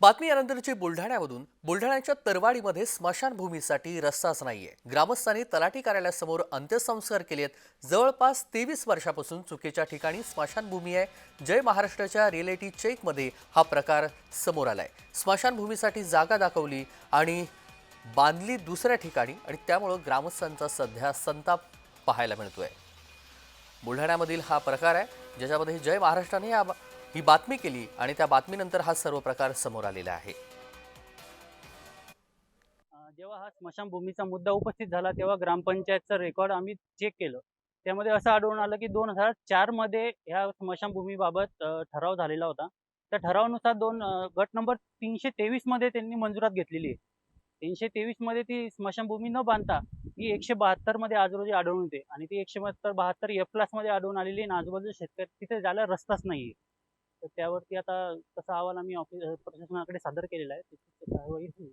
बातमी यानंतरची बुलढाण्यामधून. बुलढाण्याच्या तरवाडीमध्ये स्मशानभूमीसाठी रस्ताच नाहीये. ग्रामस्थांनी तलाठी कार्यालयासमोर अंत्यसंस्कार केलेत. जवळपास तेवीस वर्षापासून चुकीच्या ठिकाणी स्मशानभूमी आहे. जय महाराष्ट्राच्या रिएलिटी चेकमध्ये हा प्रकार समोर आलाय. स्मशानभूमीसाठी जागा दाखवली आणि बांधली दुसऱ्या ठिकाणी आणि त्यामुळं ग्रामस्थांचा सध्या संताप पाहायला मिळतोय. बुलढाण्यामधील हा प्रकार आहे ज्याच्यामध्ये जय महाराष्ट्राने या ही बातमी केली आणि त्या बातमीनंतर हा सर्व प्रकार समोर आलेला आहे. जेव्हा हा स्मशानभूमीचा मुद्दा उपस्थित झाला तेव्हा ग्रामपंचायतचं रेकॉर्ड आम्ही चेक केलं. त्यामध्ये असं आढळून आलं की दोन हजार चारमध्ये ह्या स्मशानभूमीबाबत ठराव झालेला होता. त्या ठरावानुसार दोन गट नंबर तीनशे तेवीसमध्ये त्यांनी मंजुरात घेतलेली आहे. तीनशे तेवीसमध्ये ती स्मशानभूमी न बांधता ही एकशे बहात्तरमध्ये आज रोजी आढळून येते आणि ती एकशे बहात्तर बहात्तर एफ क्लासमध्ये आढळून आलेली आहे आणि आजूबाजूला शेतकरी तिथे जायला रस्ताच नाही आहे तर त्यावरती आता तसा अहवाल आम्ही ऑफिस प्रशासनाकडे सादर केलेला आहे. कारवाई होईल